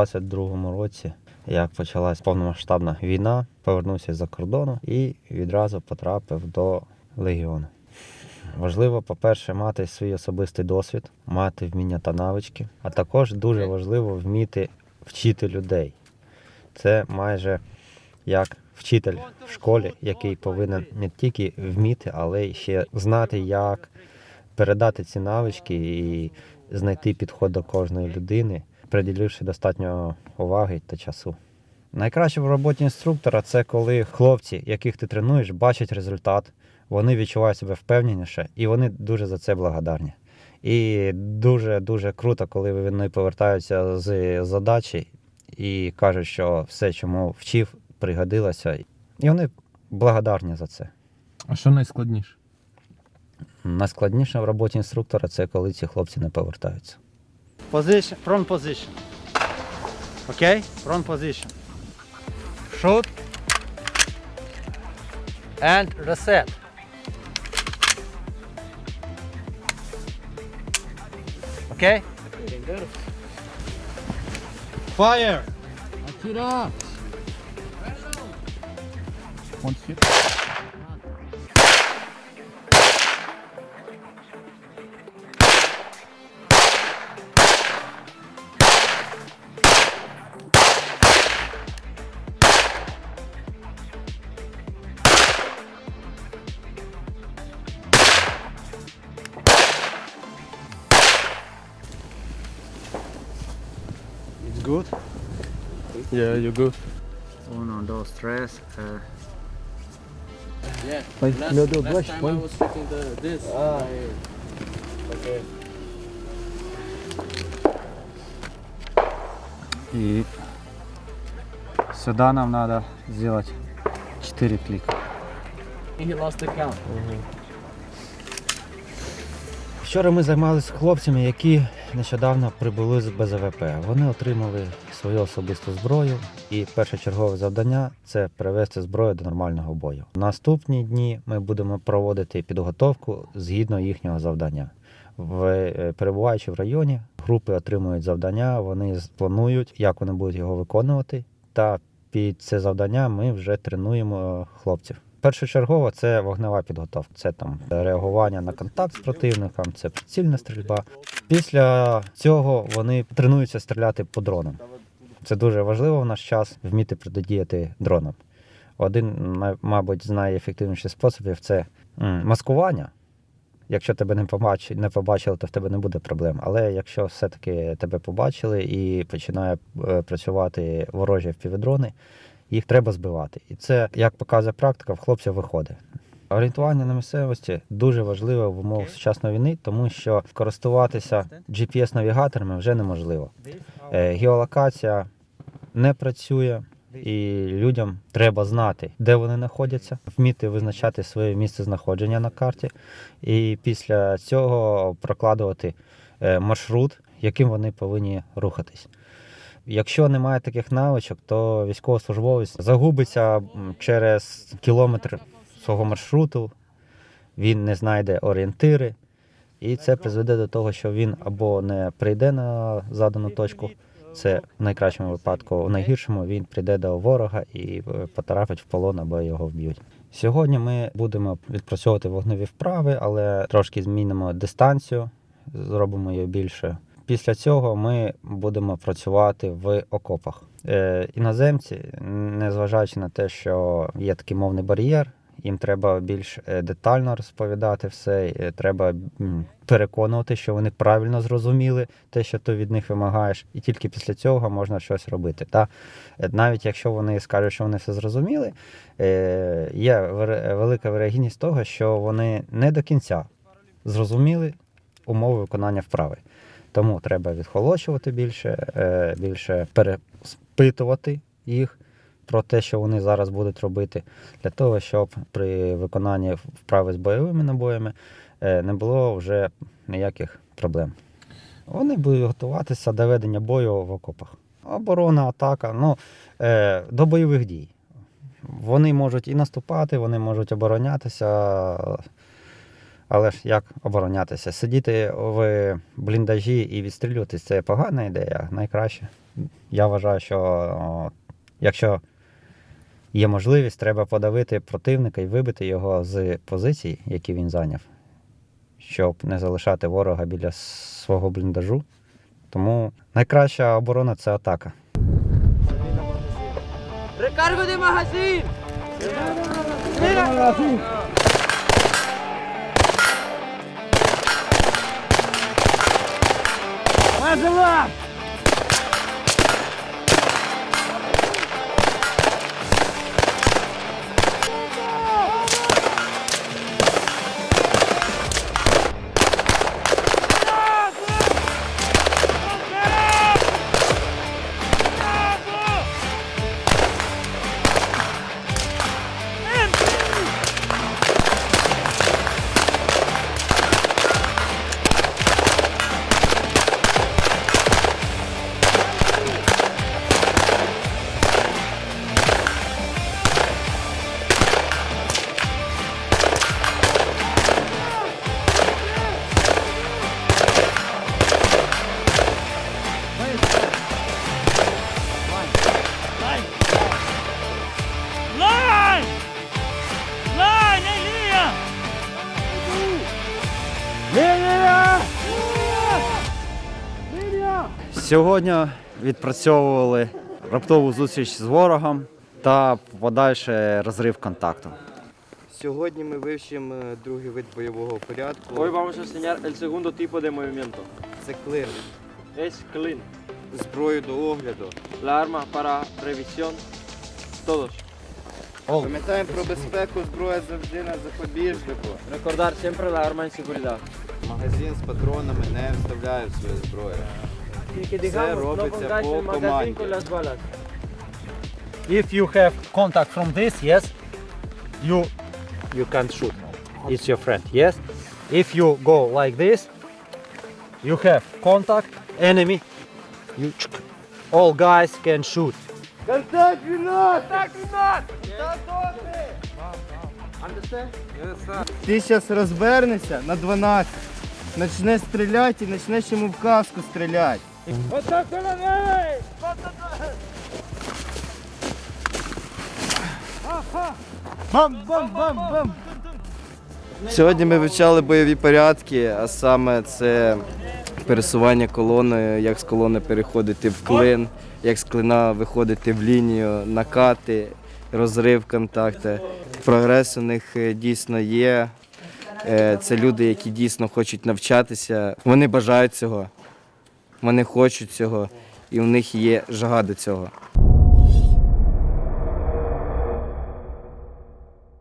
22-му році, як почалась повномасштабна війна, повернувся з-за кордону і відразу потрапив до легіону. Важливо, по-перше, мати свій особистий досвід, мати вміння та навички, а також дуже важливо вміти вчити людей. Це майже як вчитель в школі, який повинен не тільки вміти, але й ще знати, як передати ці навички і знайти підход до кожної людини, приділивши достатньо уваги та часу. Найкраще в роботі інструктора це коли хлопці, яких ти тренуєш, бачать результат, вони відчувають себе впевненіше і вони дуже за це благодарні. І дуже дуже круто, коли вони повертаються з задачі і кажуть, що все, чому вчив, пригодилося. І вони благодарні за це. А що найскладніше? Найскладніше в роботі інструктора це коли ці хлопці не повертаються. Position, front position. Okay? Front position. Shoot. And reset. Okay? Fire! Hit. good. Yeah, you good. Uno, dos, tres. Uh, Yeah. Like, last, no, the last brush time one. I was shooting the this. Ah. I- okay. І сюди нам треба зробити 4 кліка. He lost the count. Вчора ми займалися з хлопцями, які нещодавно прибули з БЗВП. Вони отримали свою особисту зброю, і першочергове завдання це привести зброю до нормального бою. Наступні дні ми будемо проводити підготовку згідно їхнього завдання. В, е, перебуваючи в районі, групи отримують завдання, вони планують, як вони будуть його виконувати. Та під це завдання ми вже тренуємо хлопців. Першочергово це вогнева підготовка. Це там реагування на контакт з противником, це прицільна стрільба. Після цього вони тренуються стріляти по дронам. Це дуже важливо в наш час вміти протидіяти дронам. Один, мабуть, з найефективніших способів це маскування. Якщо тебе не побачили, не побачили, то в тебе не буде проблем. Але якщо все-таки тебе побачили і починає е, працювати ворожі впівдрони, їх треба збивати. І це, як показує практика, в хлопців виходить. Орієнтування на місцевості дуже важливе в умовах сучасної війни, тому що користуватися GPS-навігаторами вже неможливо. Е, Геолокація не працює, і людям треба знати, де вони знаходяться, вміти визначати своє місце знаходження на карті, і після цього прокладувати е, маршрут, яким вони повинні рухатись. Якщо немає таких навичок, то військовослужбовець загубиться через кілометр свого маршруту, він не знайде орієнтири, і це призведе до того, що він або не прийде на задану точку, це в найкращому випадку, в найгіршому він прийде до ворога і е, потрапить в полон або його вб'ють. Сьогодні ми будемо відпрацьовувати вогневі вправи, але трошки змінимо дистанцію, зробимо її більше. Після цього ми будемо працювати в окопах. Е, іноземці, незважаючи на те, що є такий мовний бар'єр, їм треба більш е, детально розповідати все. Треба переконувати, що вони правильно зрозуміли те, що ти від них вимагаєш, і тільки після цього можна щось робити. Та е, навіть якщо вони скажуть, що вони все зрозуміли, е, є велика вирогідність того, що вони не до кінця зрозуміли умови виконання вправи. Тому треба відхолощувати більше, е, більше переспитувати їх про те, що вони зараз будуть робити, для того, щоб при виконанні вправи з бойовими набоями е, не було вже ніяких проблем. Вони будуть готуватися до ведення бою в окопах. Оборона, атака, ну, е, до бойових дій. Вони можуть і наступати, вони можуть оборонятися. Але ж як оборонятися? Сидіти в бліндажі і відстрілюватись це погана ідея. Найкраще я вважаю, що о, якщо є можливість, треба подавити противника і вибити його з позицій, які він зайняв, щоб не залишати ворога біля свого бліндажу. Тому найкраща оборона це атака. Recargo de magazine! Line! Сьогодні відпрацьовували раптову зустріч з ворогом та подальший розрив контакту. Сьогодні ми вивчимо е, другий вид бойового порядку. Hoy vamos a enseñar el segundo tipo de movimiento. Це клин. Es clean. Зброю до огляду. La arma para revisión. Todos. Пам'ятаємо про безпеку, зброя завжди на запобіжнику. Recordar siempre la arma en seguridad. Магазин з патронами не вставляє в свою зброю. Con con las balas. If you have contact from this, yes, you you can shoot. It's your friend, yes. If you go like this, you have contact enemy. You all guys can shoot. Ти зараз розвернешся на 12. Начне стріляти і почнеш йому в каску стріляти. Бам-бам-бам-бам! Сьогодні ми вивчали бойові порядки, а саме це пересування колоною, як з колони переходити в клин, як з клина виходити в лінію, накати, розрив контакту. Прогрес у них е, дійсно є. Е, Це люди, які дійсно хочуть навчатися. Вони бажають цього, вони хочуть цього, і у них є жага до цього.